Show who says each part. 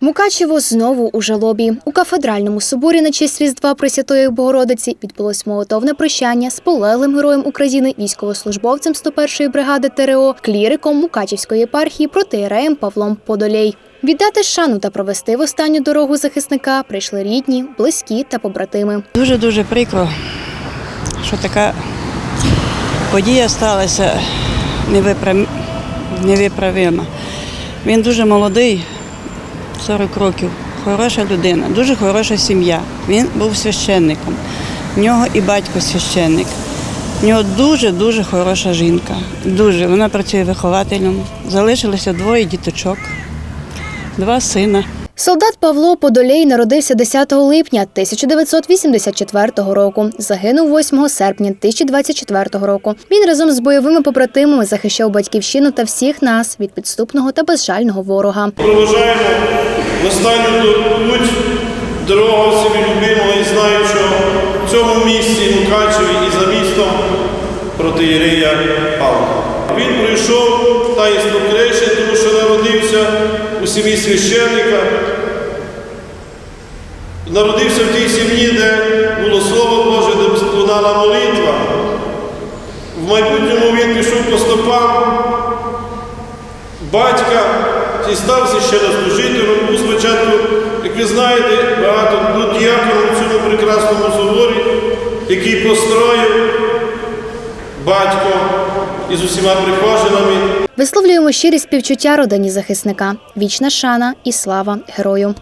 Speaker 1: Мукачево знову у жалобі. У кафедральному соборі на честь Різдва Пресвятої Богородиці відбулось молитовне прощання з полеглим героєм України, військовослужбовцем 101-ї бригади ТРО, кліриком Мукачівської єпархії протиєреєм Павлом Подолей. Віддати шану та провести в останню дорогу захисника прийшли рідні, близькі та побратими.
Speaker 2: Дуже дуже прикро, що така подія сталася невиправ- невиправима. Він дуже молодий, 40 років, хороша людина, дуже хороша сім'я. Він був священником. В нього і батько священник. В нього дуже-дуже хороша жінка. Дуже. Вона працює вихователем. Залишилося двоє діточок, два сина.
Speaker 1: Солдат Павло Подолей народився 10 липня 1984 року. Загинув 8 серпня 2024 року. Він разом з бойовими побратимами захищав батьківщину та всіх нас від підступного та безжального ворога.
Speaker 3: Проважаємо в останню до- путь дорогу собі любимого і знаю, що в цьому місці Мукачеві і за містом протиєрея Павла. Він пройшов таїнство Крещення, тому що народився у сім'ї священника. Народився в тій сім'ї, де було Слово Боже, де лунала молитва. В майбутньому він пішов по стопам батька і став священнослужителем. Був спочатку, прекрасному соборі, який построїв батько із усіма прихожанами.
Speaker 1: Висловлюємо щирі співчуття родині захисника. Вічна шана і слава герою.